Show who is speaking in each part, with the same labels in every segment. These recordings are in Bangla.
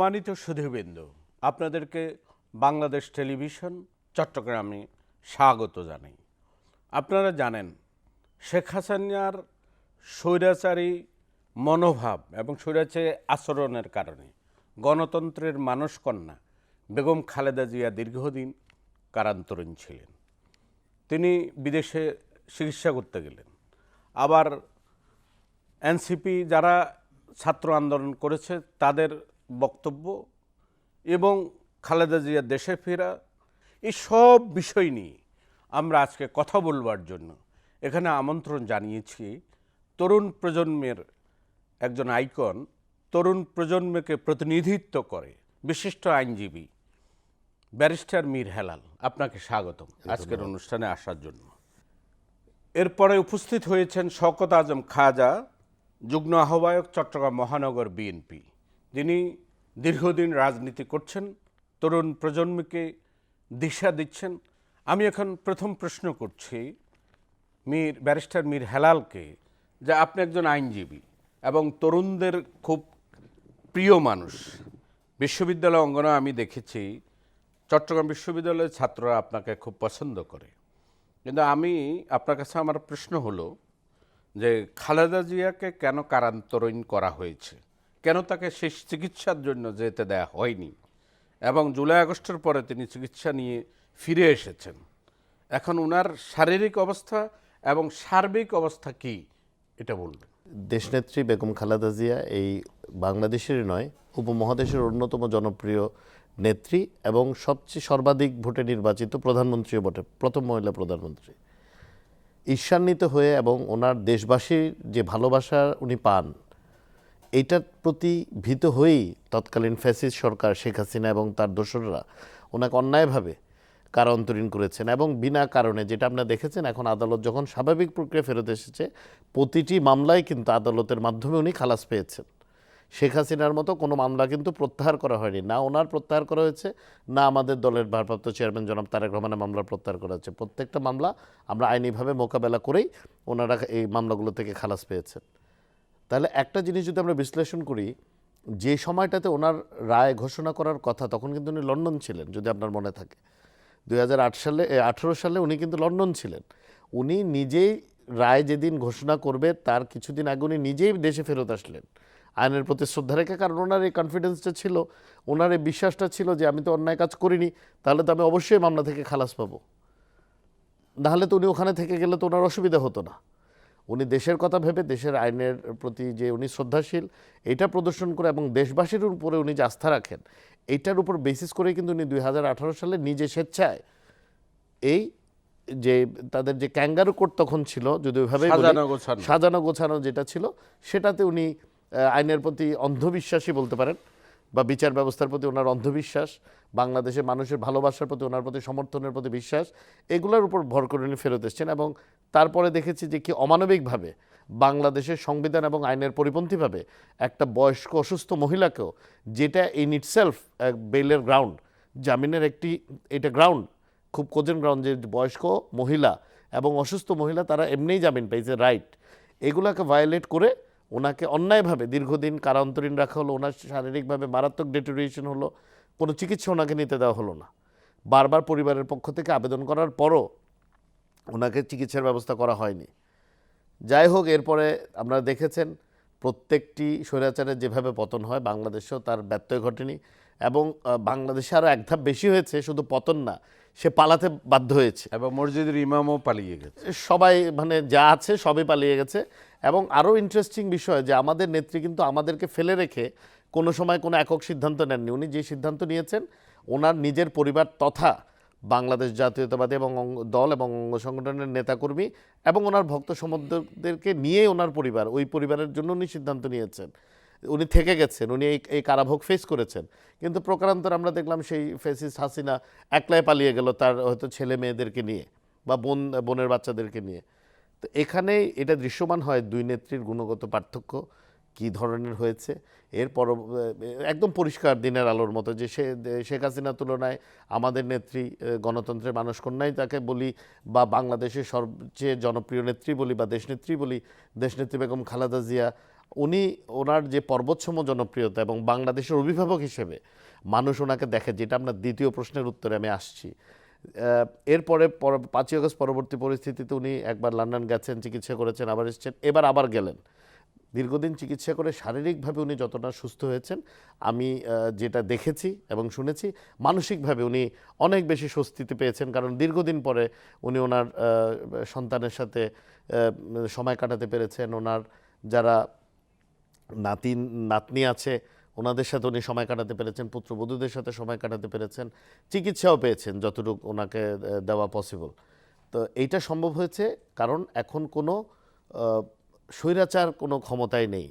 Speaker 1: সম্মানিত সুধীবৃন্দ আপনাদেরকে বাংলাদেশ টেলিভিশন চট্টগ্রামে স্বাগত জানাই। আপনারা জানেন, শেখ হাসানিয়ার স্বৈরাচারী মনোভাব এবং স্বৈরাচারী আচরণের কারণে গণতন্ত্রের মানসকন্যা বেগম খালেদা জিয়া দীর্ঘদিন কারান্তরীণ ছিলেন। তিনি বিদেশে চিকিৎসা করতে গেলেন। আবার এনসিপি যারা ছাত্র আন্দোলন করেছে, তাদের বক্তব্য এবং খালেদা জিয়া দেশে ফেরা এই সব বিষয় নিয়ে আমরা আজকে কথা বলবার জন্য এখানে আমন্ত্রণ জানিয়েছি তরুণ প্রজন্মের একজন আইকন তরুণ প্রজন্মকে প্রতিনিধিত্ব করে বিশিষ্ট আইনজীবী ব্যারিস্টার মীর হেলাল। আপনাকে স্বাগতম আজকের অনুষ্ঠানে আসার জন্য। এরপরে উপস্থিত হয়েছেন শওকত আজম খাজা যুগ্ম আহ্বায়ক চট্টগ্রাম মহানগর বিএনপি। যিনি দীর্ঘদিন রাজনীতি করছেন, তরুণ প্রজন্মকে দিশা দিচ্ছেন। আমি এখন প্রথম প্রশ্ন করছি মীর, ব্যারিস্টার মীর হেলালকে যে আপনি একজন আইনজীবী এবং তরুণদের খুব প্রিয় মানুষ। বিশ্ববিদ্যালয় অঙ্গনে আমি দেখেছি, চট্টগ্রাম বিশ্ববিদ্যালয়ের ছাত্ররা আপনাকে খুব পছন্দ করে। কিন্তু আমি আপনার কাছে আমার প্রশ্ন হলো যে খালেদা জিয়াকে কেন কারান্তরীণ করা হয়েছে? কেন তাকে শেষ চিকিৎসার জন্য যেতে দেয়া হয়নি? এবং জুলাই আগস্টের পরে তিনি চিকিৎসা নিয়ে ফিরে এসেছেন। এখন ওনার শারীরিক অবস্থা এবং সার্বিক অবস্থা কি, এটা বলবেন।
Speaker 2: দেশনেত্রী বেগম খালেদা জিয়া এই বাংলাদেশেরই নয়, উপমহাদেশের অন্যতম জনপ্রিয় নেত্রী এবং সবচেয়ে সর্বাধিক ভোটে নির্বাচিত প্রধানমন্ত্রীও বটে, প্রথম মহিলা প্রধানমন্ত্রী। ঈর্ষান্বিত হয়ে এবং ওনার দেশবাসীর যে ভালোবাসা উনি পান এইটার প্রতি ভীত হয়েই তৎকালীন ফ্যাসিস্ট সরকার শেখ হাসিনা এবং তার দোসররা ওনাকে অন্যায়ভাবে কারান্তরীণ করেছেন এবং বিনা কারণে, যেটা আপনারা দেখেছেন, এখন আদালত যখন স্বাভাবিক প্রক্রিয়া ফেরত এসেছে, প্রতিটি মামলায় কিন্তু আদালতের মাধ্যমে উনি খালাস পেয়েছেন। শেখ হাসিনার মতো কোনো মামলা কিন্তু প্রত্যাহার করা হয়নি। না ওনার প্রত্যাহার করা হয়েছে, না আমাদের দলের ভারপ্রাপ্ত চেয়ারম্যান জনাব তারেক রহমানের মামলা প্রত্যাহার করা হয়েছে। প্রত্যেকটা মামলা আমরা আইনিভাবে মোকাবেলা করেই ওনারা এই মামলাগুলো থেকে খালাস পেয়েছেন। তাহলে একটা জিনিস যদি আমরা বিশ্লেষণ করি, যে সময়টাতে ওনার রায় ঘোষণা করার কথা, তখন কিন্তু উনি লন্ডন ছিলেন, যদি আপনার মনে থাকে। দু হাজার আট সালে আঠেরো সালে উনি কিন্তু লন্ডন ছিলেন। উনি নিজেই রায় যেদিন ঘোষণা করবে, তার কিছুদিন আগে উনি নিজেই দেশে ফেরত আসলেন। আইনের প্রতি শ্রদ্ধা রেখে, কারণ ওনার এই কনফিডেন্সটা ছিল, ওনার এই বিশ্বাসটা ছিল যে, আমি তো অন্যায় কাজ করিনি, তাহলে তো আমি অবশ্যই মামলা থেকে খালাস পাবো। নাহলে তো উনি ওখানে থেকে গেলে তো ওনার অসুবিধা হতো না। উনি দেশের কথা ভেবে দেশের আইনের প্রতি যে উনি শ্রদ্ধাশীল এটা প্রদর্শন করে এবং দেশবাসীর উপরে উনি যে আস্থা রাখেন এইটার উপর বেসিস করে কিন্তু উনি দুই হাজার আঠারো সালে নিজে স্বেচ্ছায় এই যে তাদের যে ক্যাঙ্গারু কোর্ট তখন ছিল যদি ওইভাবে
Speaker 1: সাজানো গোছানো।
Speaker 2: যেটা ছিল সেটাতে উনি আইনের প্রতি অন্ধবিশ্বাসী বলতে পারেন বা বিচার ব্যবস্থার প্রতি ওনার অন্ধবিশ্বাস বাংলাদেশের মানুষের ভালোবাসার প্রতি ওনার প্রতি সমর্থনের প্রতি বিশ্বাস এগুলোর উপর ভর করে উনি ফেরত এসেছেন এবং তারপরে দেখেছি যে কি অমানবিকভাবে বাংলাদেশের সংবিধান এবং আইনের পরিপন্থীভাবে একটা বয়স্ক অসুস্থ মহিলাকেও যেটা ইন ইটসেলফ বেলের গ্রাউন্ড জামিনের একটি, এটা গ্রাউন্ড খুব কোজেন গ্রাউন্ড যে বয়স্ক মহিলা এবং অসুস্থ মহিলা তারা এমনিই জামিন পেয়েছে রাইট এগুলাকে ভায়োলেট করে ওনাকে অন্যায়ভাবে দীর্ঘদিন কারান্তরীণ রাখা হলো, ওনার শারীরিকভাবে মারাত্মক ডেটোরিয়েশন হলো, কোনো চিকিৎসা ওনাকে নিতে দেওয়া হলো না। বারবার পরিবারের পক্ষ থেকে আবেদন করার পরও ওনাকে চিকিৎসার ব্যবস্থা করা হয়নি। যাই হোক এরপরে আপনারা দেখেছেন প্রত্যেকটি স্বৈরাচারের যেভাবে পতন হয় বাংলাদেশেও তার ব্যত্যয় ঘটেনি এবং বাংলাদেশে আরও এক ধাপ বেশি হয়েছে শুধু পতন না সে পালাতে বাধ্য হয়েছে।
Speaker 1: এবং মসজিদের ইমামও পালিয়ে গেছে।
Speaker 2: সবাই মানে যা আছে সবই পালিয়ে গেছে এবং আরও ইন্টারেস্টিং বিষয় যে আমাদের নেত্রী কিন্তু আমাদেরকে ফেলে রেখে কোনো সময় কোনো একক সিদ্ধান্ত নেননি। উনি যে সিদ্ধান্ত নিয়েছেন ওনার নিজের পরিবার তথা বাংলাদেশ জাতীয়তাবাদী এবং দল এবং অঙ্গ সংগঠনের নেতাকর্মী এবং ওনার ভক্ত সমর্থকদেরকে নিয়ে ওনার পরিবার, ওই পরিবারের জন্য উনি সিদ্ধান্ত নিয়েছেন। উনি থেকে গেছেন, উনি এই এই কারাভোগ ফেস করেছেন। কিন্তু প্রকারান্তর আমরা দেখলাম সেই ফেসিস হাসিনা একলাই পালিয়ে গেল তার হয়তো ছেলে মেয়েদেরকে নিয়ে বা বোন, বোনের বাচ্চাদেরকে নিয়ে। তো এখানে এটা দৃশ্যমান হয় দুই নেত্রীর গুণগত পার্থক্য। কি ধরনের হয়েছে? এর পর একদম পরিষ্কার দিনের আলোর মতো যে সে শেখ হাসিনার তুলনায় আমাদের নেত্রী গণতন্ত্রের মানুষকন্যাই তাকে বলি বা বাংলাদেশের সবচেয়ে জনপ্রিয় নেত্রী বলি বা দেশনেত্রী বলি দেশনেত্রী বেগম খালেদা জিয়া, উনি ওনার যে পর্বতসম জনপ্রিয়তা এবং বাংলাদেশের অভিভাবক হিসেবে মানুষ ওনাকে দেখে, যেটা আপনার দ্বিতীয় প্রশ্নের উত্তরে আমি আসছি। এরপরে পর- পাঁচই আগস্ট পরবর্তী পরিস্থিতিতে উনি একবার লন্ডন গেছেন, চিকিৎসা করেছেন, আবার এসেছেন, এবার আবার গেলেন। দীর্ঘদিন চিকিৎসা করে শারীরিকভাবে উনি যতটা সুস্থ হয়েছেন, আমি যেটা দেখেছি এবং শুনেছি, মানসিকভাবে উনি অনেক বেশি স্বস্তিতে পেয়েছেন। কারণ দীর্ঘদিন পরে উনি ওনার সন্তানের সাথে সময় কাটাতে পেরেছেন। ওনার যারা নাতি, নাতনি আছে, ওনাদের সাথে উনি সময় কাটাতে পেরেছেন, পুত্রবধূদের সাথে সময় কাটাতে পেরেছেন, চিকিৎসাও পেয়েছেন যতটুকু ওনাকে দেওয়া পসিবল তো এইটা সম্ভব হয়েছে কারণ এখন কোনো স্বৈরাচার কোনো ক্ষমতায় নেই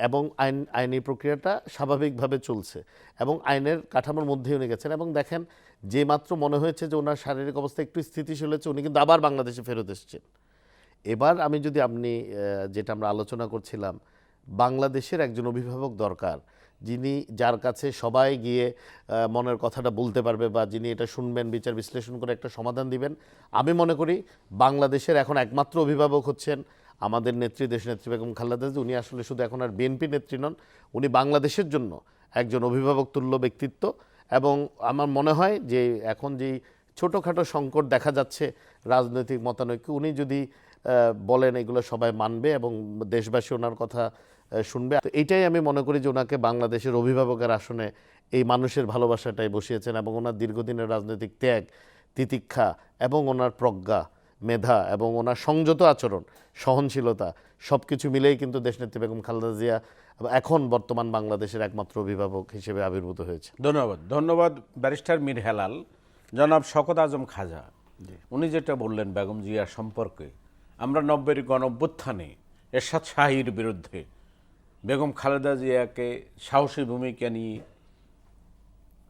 Speaker 2: এবং আইন, আইনি প্রক্রিয়াটা স্বাভাবিকভাবে চলছে এবং আইনের কাঠামোর মধ্যে উনি গেছেন এবং দেখেন যে মাত্র মনে হয়েছে যে ওনার শারীরিক অবস্থা একটু স্থিতিশীল হয়েছে, উনি কিন্তু আবার বাংলাদেশে ফেরত এসেছেন। এবার আমি যদি আপনি যেটা আমরা আলোচনা করছিলাম, বাংলাদেশের একজন অভিভাবক দরকার, যিনি যার কাছে সবাই গিয়ে মনের কথাটা বলতে পারবে বা যিনি এটা শুনবেন, বিচার বিশ্লেষণ করে একটা সমাধান দিবেন, আমি মনে করি বাংলাদেশের এখন একমাত্র অভিভাবক হচ্ছেন আমাদের নেত্রী, দেশ নেত্রী বেগম খালেদা জিয়া। উনি আসলে শুধু এখন আর বিএনপি নেত্রী নন, উনি বাংলাদেশের জন্য একজন অভিভাবক তুল্য ব্যক্তিত্ব এবং আমার মনে হয় যে এখন যেই ছোটোখাটো সংকট দেখা যাচ্ছে রাজনৈতিক মতানৈক্য, উনি যদি বলেন এগুলো সবাই মানবে এবং দেশবাসী ওনার কথা শুনবে তো এইটাই আমি মনে করি যে ওনাকে বাংলাদেশের অভিভাবকের আসনে এই মানুষের ভালোবাসাটাই বসিয়েছেন এবং ওনার দীর্ঘদিনের রাজনৈতিক ত্যাগ, তিতিক্ষা এবং ওনার প্রজ্ঞা মেধা এবং ওনার সংযত আচরণ সহনশীলতা সব কিছু মিলেই কিন্তু দেশনেত্রী বেগম খালেদা জিয়া এখন বর্তমান বাংলাদেশের একমাত্র অভিভাবক হিসেবে আবির্ভূত হয়েছে।
Speaker 1: ধন্যবাদ। ধন্যবাদ ব্যারিস্টার মীর হেলাল। জনাব শকত আজম খাজা উনি যেটা বললেন বেগম জিয়া সম্পর্কে আমরা নব্বের গণঅভ্যুত্থানে এরশাদ শাহীর বিরুদ্ধে বেগম খালেদা জিয়াকে সাহসী ভূমিকা নিয়ে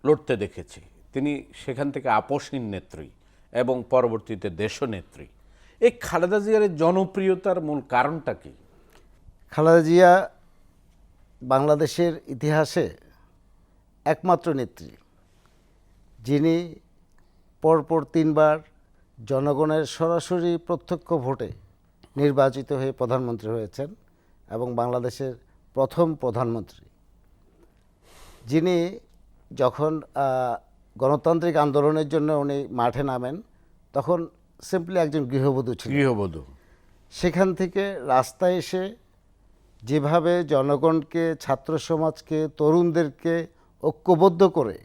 Speaker 1: লড়তে দেখেছি। তিনি সেখান থেকে আপোষহীন নেত্রী। এবং পরবর্তীতে দেশনেত্রী। এই খালেদা জিয়ার জনপ্রিয়তার মূল কারণটা কি?
Speaker 3: খালেদা জিয়া বাংলাদেশের ইতিহাসে একমাত্র নেত্রী। যিনি পরপর তিনবার জনগণের সরাসরি প্রত্যক্ষ ভোটে নির্বাচিত হয়ে প্রধানমন্ত্রী হয়েছেন এবং বাংলাদেশের প্রথম প্রধানমন্ত্রী। যিনি যখন গণতান্ত্রিক আন্দোলনের জন্য উনি মাঠে নামেন। তখন সিম্পলি একজন গৃহবধূ ছিলেন।
Speaker 1: গৃহবধূ।
Speaker 3: সেখান থেকে রাস্তায় এসে যেভাবে জনগণকে ছাত্র সমাজকে তরুণদেরকে ঐক্যবদ্ধ করে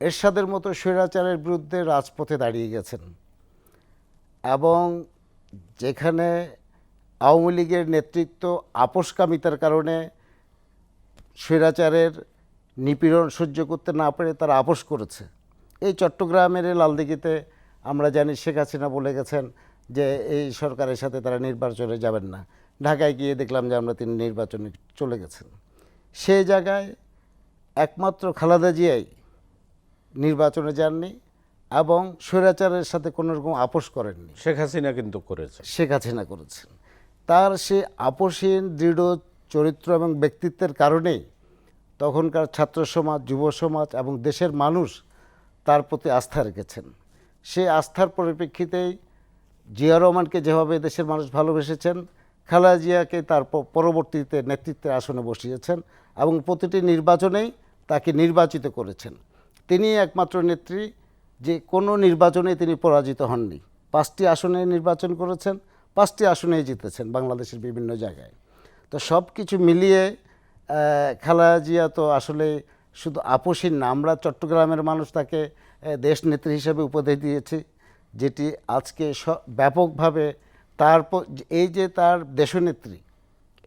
Speaker 3: এরশাদের মতো স্বৈরাচারের বিরুদ্ধে রাজপথে দাঁড়িয়ে গেছেন এবং যেখানে আওয়ামী লীগের নেতৃত্ব আপোষকামিতার কারণে স্বৈরাচারের নিপীড়ন সহ্য করতে না পেরে তারা আপোষ করেছে। এই চট্টগ্রামের লালদিঘিতে আমরা জানি শেখ হাসিনা বলে গেছেন যে এই সরকারের সাথে তারা নির্বাচনে যাবেন না। ঢাকায় গিয়ে দেখলাম যে আমরা তিনি নির্বাচনে চলে গেছেন। সেই জায়গায় একমাত্র খালেদা জিয়াই নির্বাচনে যাননি এবং স্বৈরাচারের সাথে কোনো রকম আপোষ করেননি।
Speaker 1: শেখ হাসিনা কিন্তু করেছে।
Speaker 3: শেখ হাসিনা করেছেন। তার সে আপোষহীন দৃঢ় চরিত্র এবং ব্যক্তিত্বের কারণেই তখনকার ছাত্র সমাজ, যুব সমাজ এবং দেশের মানুষ তার প্রতি আস্থা রেখেছেন। সে আস্থার পরিপ্রেক্ষিতেই জিয়া রহমানকে যেভাবে দেশের মানুষ ভালোবেসেছেন, খালেদা জিয়াকে তার পরবর্তীতে নেতৃত্বের আসনে বসিয়েছেন এবং প্রতিটি নির্বাচনেই তাকে নির্বাচিত করেছেন। তিনি একমাত্র নেত্রী যে কোনো নির্বাচনে তিনি পরাজিত হননি। পাঁচটি আসনে নির্বাচন করেছেন, পাঁচটি আসনেই জিতেছেন বাংলাদেশের বিভিন্ন জায়গায়। তো সব কিছু মিলিয়ে খালেদা জিয়া তো আসলে শুধু আপোষহীন না আমরা চট্টগ্রামের মানুষ তাকে আহ, দেশ নেত্রী হিসেবে উপদেশ দিয়েছি যেটি আজকে স- ব্যাপকভাবে তার এই যে তার দেশনেত্রী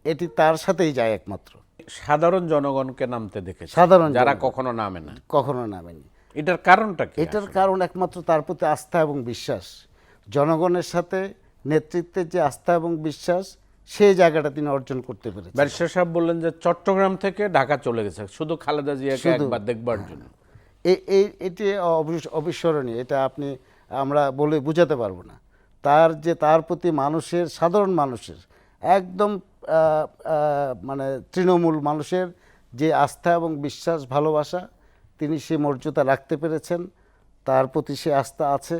Speaker 3: এটি তার সাথেই যায় একমাত্র।
Speaker 1: সাধারণ জনগণকে নামতে দেখে
Speaker 3: সাধারণ
Speaker 1: যারা। কখনো নামে না।
Speaker 3: কখনো নামেনি।
Speaker 1: এটার কারণটা কি
Speaker 3: এটার কারণ একমাত্র তার প্রতি আস্থা এবং বিশ্বাস। জনগণের সাথে নেতৃত্বের যে আস্থা এবং বিশ্বাস সেই জায়গাটা তিনি অর্জন করতে পেরেছেন।
Speaker 1: ব্যারিস্টার সাহেব বললেন যে চট্টগ্রাম থেকে ঢাকা চলে গেছে। শুধু খালেদা জিয়াকে একবার দেখবার জন্য।
Speaker 3: এই এই এটি অবিস্মরণীয়। এটা আপনি আমরা বলে বোঝাতে পারব না। তার যে তার প্রতি মানুষের সাধারণ মানুষের একদম মানে তৃণমূল মানুষের যে আস্থা এবং বিশ্বাস ভালোবাসা তিনি সে মর্যাদা রাখতে পেরেছেন। তার প্রতি সে আস্থা আছে।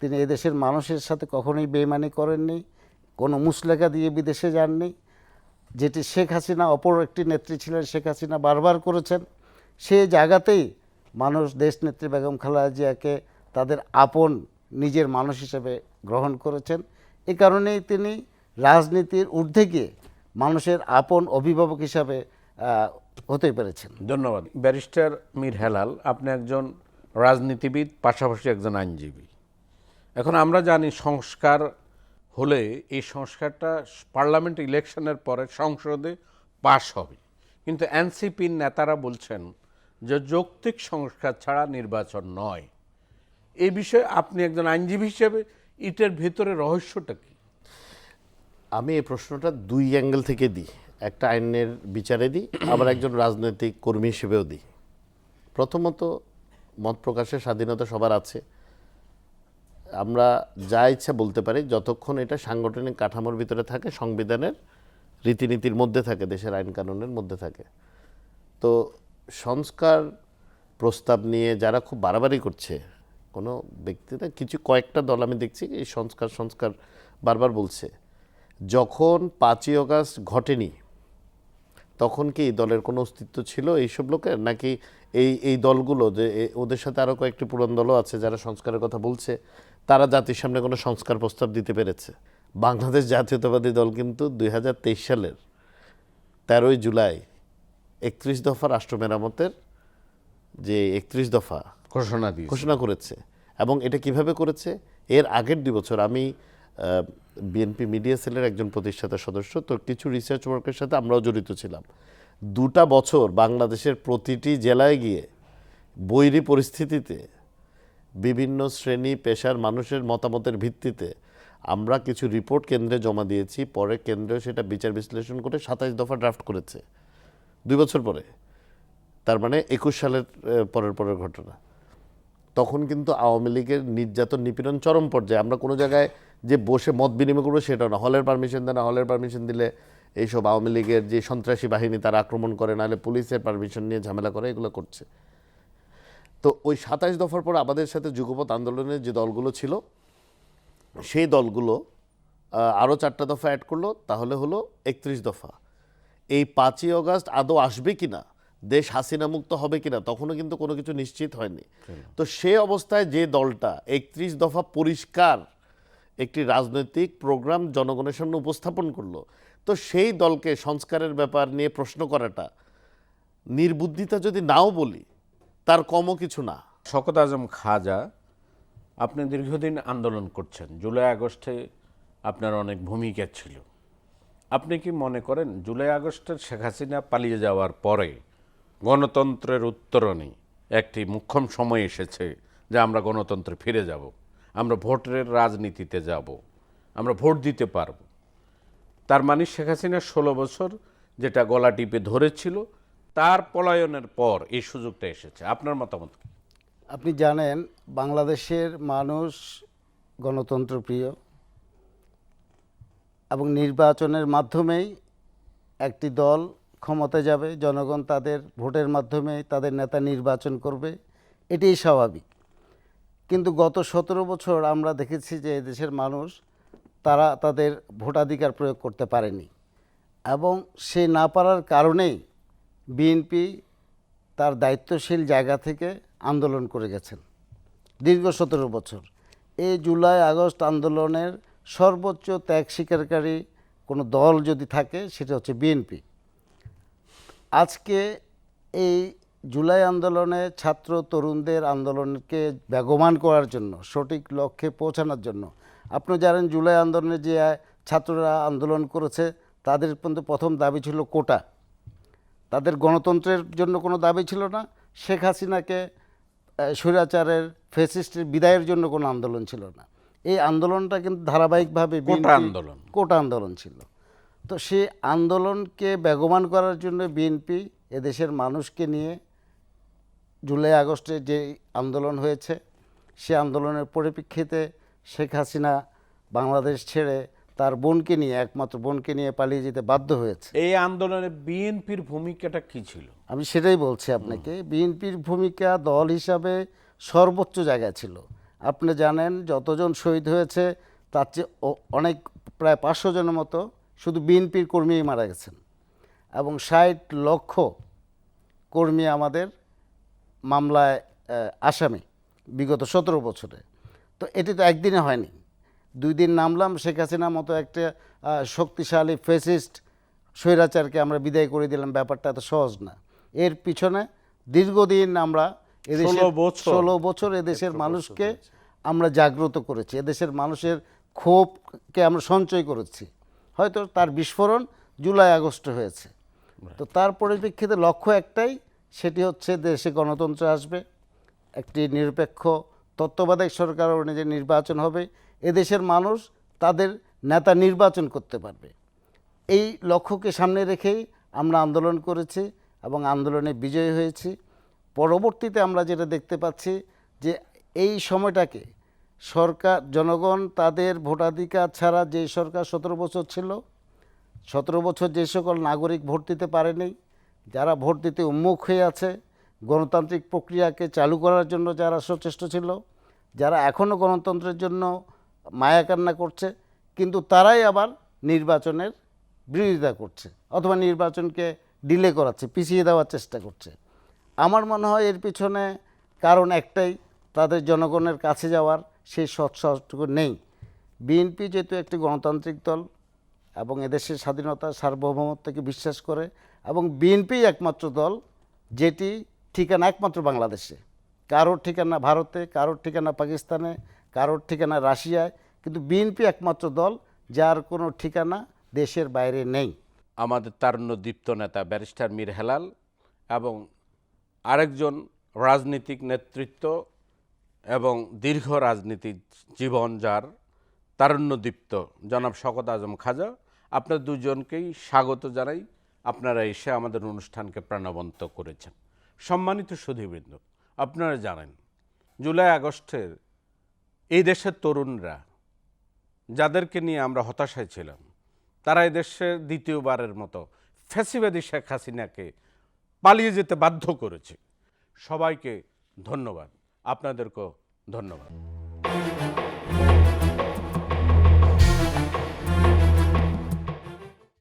Speaker 3: তিনি এদেশের মানুষের সাথে কখনোই বেইমানি করেননি। কোনো মুসলেখা দিয়ে বিদেশে যাননি। যেটি শেখ হাসিনা, অপর একটি নেত্রী ছিলেন শেখ হাসিনা, বারবার করেছেন। সেই জায়গাতেই মানুষ দেশনেত্রী বেগম খালেদা জিয়াকে তাদের আপন নিজের মানুষ হিসেবে গ্রহণ করেছেন। এ কারণেই তিনি রাজনীতির ঊর্ধ্বে গিয়ে মানুষের আপন অভিভাবক হিসাবে হতে পেরেছেন।
Speaker 1: ধন্যবাদ। ব্যারিস্টার মীর হেলাল, আপনি একজন রাজনীতিবিদ, পাশাপাশি একজন আইনজীবী। এখন আমরা জানি সংস্কার হলে এই সংস্কারটা পার্লামেন্ট ইলেকশনের পরে সংসদে পাশ হবে। কিন্তু এনসিপির নেতারা বলছেন যে যৌক্তিক সংস্কার ছাড়া নির্বাচন নয়। এই বিষয়ে আপনি একজন আইনজীবী হিসেবে ইটের ভিতরে রহস্যটা কি?
Speaker 2: আমি এই প্রশ্নটা দুই অ্যাঙ্গেল থেকে দিই। একটা আইনের বিচারে দিই, আবার একজন রাজনৈতিক কর্মী হিসেবেও দিই। প্রথমত মত প্রকাশের স্বাধীনতা সবার আছে। আমরা যা ইচ্ছা বলতে পারি, যতক্ষণ এটা সাংগঠনিক কাঠামোর ভিতরে থাকে, সংবিধানের রীতিনীতির মধ্যে থাকে, দেশের আইন কানুনের মধ্যে থাকে। তো সংস্কার প্রস্তাব নিয়ে যারা খুব বাড়াবাড়ি করছে, কোনো ব্যক্তিটা কিছু কয়েকটা দল আমি দেখছি এই সংস্কার সংস্কার বারবার বলছে, যখন পাঁচই অগাস্ট ঘটেনি তখন কি দলের কোনো অস্তিত্ব ছিল এইসব লোকের? নাকি এই এই দলগুলো যে ওদের সাথে আরও কয়েকটি পুরান দলও আছে যারা সংস্কারের কথা বলছে তারা জাতির সামনে কোনো সংস্কার প্রস্তাব দিতে পেরেছে? বাংলাদেশ জাতীয়তাবাদী দল কিন্তু দুই হাজার তেইশ সালের তেরোই জুলাই একত্রিশ দফা রাষ্ট্র মেরামতের যে একত্রিশ দফা
Speaker 1: ঘোষণা দিয়ে
Speaker 2: ঘোষণা করেছে। এবং এটা কীভাবে করেছে? এর আগের দুই বছর আমি বিএনপি মিডিয়া সেলের একজন প্রতিষ্ঠাতা সদস্য। তো কিছু রিসার্চ ওয়ার্কের সাথে আমরাও জড়িত ছিলাম। দুটা বছর বাংলাদেশের প্রতিটি জেলায় গিয়ে বৈরী পরিস্থিতিতে বিভিন্ন শ্রেণি, পেশার মানুষের মতামতের ভিত্তিতে আমরা কিছু রিপোর্ট কেন্দ্রে জমা দিয়েছি। পরে কেন্দ্র সেটা বিচার বিশ্লেষণ করে সাতাইশ দফা ড্রাফট করেছে। দুই বছর পরে। তার মানে একুশ সালের পরের পরের ঘটনা। তখন কিন্তু আওয়ামী লীগের নির্যাতন নিপীড়ন চরম পর্যায়ে। আমরা কোনো জায়গায় যে বসে মত বিনিময় করবে সেটা না। হলের পারমিশন দেয় না হলের পারমিশন দিলে এইসব আওয়ামী লীগের যে সন্ত্রাসী বাহিনী তারা আক্রমণ করে নাহলে পুলিশের পারমিশন নিয়ে ঝামেলা করে এগুলো করছে। তো ওই সাতাশ দফার পর আমাদের সাথে যুগপৎ আন্দোলনের যে দলগুলো ছিল সেই দলগুলো আরও চারটা দফা অ্যাড করল তাহলে হলো একত্রিশ দফা। এই পাঁচই অগাস্ট আদৌ আসবে কি না দেশ হাসিনা মুক্ত হবে কিনা তখনও কিন্তু কোনো কিছু নিশ্চিত হয়নি। তো সে অবস্থায় যে দলটা একত্রিশ দফা পরিষ্কার একটি রাজনৈতিক প্রোগ্রাম জনগণের সামনে উপস্থাপন করল। তো সেই দলকে সংস্কারের ব্যাপার নিয়ে প্রশ্ন করাটা নির্বুদ্ধিতা যদি নাও বলি, তার কমও কিছু না।
Speaker 1: শকত আজম খাজা, আপনি দীর্ঘদিন আন্দোলন করছেন। জুলাই আগস্টে আপনার অনেক ভূমিকা ছিল। আপনি কি মনে করেন জুলাই আগস্টের শেখ হাসিনা পালিয়ে যাওয়ার পরে গণতন্ত্রের উত্তরণে একটি মুখ্যম সময় এসেছে যে আমরা গণতন্ত্রে ফিরে যাব? আমরা ভোটের রাজনীতিতে যাব, আমরা ভোট দিতে পারব। তার মানে শেখ হাসিনা ষোলো বছর যেটা গলা টিপে ধরেছিল, তার পলায়নের পর এই সুযোগটা এসেছে। আপনার মতামত কি?
Speaker 3: আপনি জানেন, বাংলাদেশের মানুষ গণতন্ত্র প্রিয় এবং নির্বাচনের মাধ্যমেই একটি দল ক্ষমতায় যাবে, জনগণ তাদের ভোটের মাধ্যমে তাদের নেতা নির্বাচন করবে, এটাই স্বাভাবিক। কিন্তু গত সতেরো বছর আমরা দেখেছি যে দেশের মানুষ, তারা তাদের ভোটাধিকার প্রয়োগ করতে পারেনি। এবং সে না পারার কারণেই বিএনপি তার দায়িত্বশীল জায়গা থেকে আন্দোলন করে গেছেন। দীর্ঘ সতেরো বছর। এই জুলাই, আগস্ট আন্দোলনের সর্বোচ্চ ত্যাগ স্বীকারকারী কোনো দল যদি থাকে, সেটা হচ্ছে বিএনপি আজকে এই জুলাই আন্দোলনে ছাত্র তরুণদের আন্দোলনকে বেগবান করার জন্য সঠিক লক্ষ্যে পৌঁছানোর জন্য। আপনি জানেন জুলাই আন্দোলনে যে ছাত্ররা আন্দোলন করেছে তাদের পর্যন্ত প্রথম দাবি ছিল কোটা। তাদের গণতন্ত্রের জন্য কোনো দাবি ছিল না। শেখ হাসিনাকে স্বৈরাচারের ফেসিস্টের বিদায়ের জন্য কোনো আন্দোলন ছিল না। এই আন্দোলনটা কিন্তু ধারাবাহিকভাবে
Speaker 1: কোটা আন্দোলন।
Speaker 3: কোটা আন্দোলন ছিল। তো সেই আন্দোলনকে বেগবান করার জন্য বিএনপি এদেশের মানুষকে নিয়ে জুলাই আগস্টে যে আন্দোলন হয়েছে সে আন্দোলনের পরিপ্রেক্ষিতে শেখ হাসিনা বাংলাদেশ ছেড়ে তার বোনকে নিয়ে একমাত্র বোনকে নিয়ে পালিয়ে যেতে বাধ্য হয়েছে।
Speaker 1: এই আন্দোলনে বিএনপির ভূমিকাটা কি ছিল?
Speaker 3: আমি সেটাই বলছি আপনাকে বিএনপির ভূমিকা দল হিসাবে সর্বোচ্চ জায়গায় ছিল। আপনি জানেন যতজন শহীদ হয়েছে তার চেয়ে অনেক প্রায় পাঁচশো জনের মতো শুধু বিএনপির কর্মীই মারা গেছেন। এবং ষাট লক্ষ কর্মী আমাদের মামলায় আসামি বিগত সতেরো বছরে। তো এটি তো একদিনে হয়নি। দুই দিন নামলাম শেখ হাসিনার মতো একটা শক্তিশালী ফেসিস্ট স্বৈরাচারকে আমরা বিদায় করে দিলাম। ব্যাপারটা এত সহজ না। এর পিছনে দীর্ঘদিন আমরা এদেশের
Speaker 1: 16 বছর।
Speaker 3: ষোলো বছর এদেশের মানুষকে আমরা জাগ্রত করেছি। এদেশের মানুষের ক্ষোভকে আমরা সঞ্চয় করেছি। হয়তো তার বিস্ফোরণ জুলাই আগস্টে হয়েছে। তো তার পরিপ্রেক্ষিতে লক্ষ্য একটাই সেটি হচ্ছে দেশে গণতন্ত্র আসবে, একটি নিরপেক্ষ তত্ত্বাবধায়ক সরকার অনুযায়ী নির্বাচন হবে, এদেশের মানুষ তাদের নেতা নির্বাচন করতে পারবে। এই লক্ষ্যকে সামনে রেখেই আমরা আন্দোলন করেছি এবং আন্দোলনে বিজয়ী হয়েছি। পরবর্তীতে আমরা যেটা দেখতে পাচ্ছি যে এই সময়টাকে সরকার, জনগণ তাদের ভোটাধিকার ছাড়া যে সরকার সতেরো বছর ছিল, সতেরো বছর যে সকল নাগরিক ভোট দিতে পারেনি যারা ভোট দিতে উন্মুখ হয়ে আছে, গণতান্ত্রিক প্রক্রিয়াকে চালু করার জন্য যারা সচেষ্ট ছিল, যারা এখনও গণতন্ত্রের জন্য মায়া কান্না করছে, কিন্তু তারাই আবার নির্বাচনের বিরোধিতা করছে অথবা নির্বাচনকে ডিলে করাচ্ছে, পিছিয়ে দেওয়ার চেষ্টা করছে। আমার মনে হয় এর পিছনে কারণ একটাই, তাদের জনগণের কাছে যাওয়ার সেই সৎসাহটুকু নেই। বিএনপি যেহেতু একটি গণতান্ত্রিক দল এবং এদেশের স্বাধীনতা সার্বভৌমত্বকে বিশ্বাস করে এবং বিএনপি একমাত্র দল, যেটি ঠিকানা একমাত্র বাংলাদেশে। কারোর ঠিকানা ভারতে, কারোর ঠিকানা পাকিস্তানে, কারোর ঠিকানা রাশিয়ায়, কিন্তু বিএনপি একমাত্র দল, যার কোনো ঠিকানা দেশের বাইরে নেই।
Speaker 1: আমাদের তারুণ্য দীপ্ত নেতা ব্যারিস্টার মীর হেলাল এবং আরেকজন রাজনীতিক নেতৃত্ব এবং দীর্ঘ রাজনীতিক জীবন যার তারুণ্যদীপ্ত জনাব শকত আজম খাজা। আপনার দুজনকেই স্বাগত জানাই। আপনারা এসে আমাদের অনুষ্ঠানকে প্রাণবন্ত করেছেন। সম্মানিত সুধীবৃন্দ, আপনারা জানেন, জুলাই আগস্টের এই দেশের তরুণরা, যাদেরকে নিয়ে আমরা হতাশায় ছিলাম, তারা এই দেশের দ্বিতীয়বারের মতো ফ্যাসিবাদী শেখ হাসিনাকে পালিয়ে যেতে বাধ্য করেছে। সবাইকে ধন্যবাদ। আপনাদেরকেও ধন্যবাদ।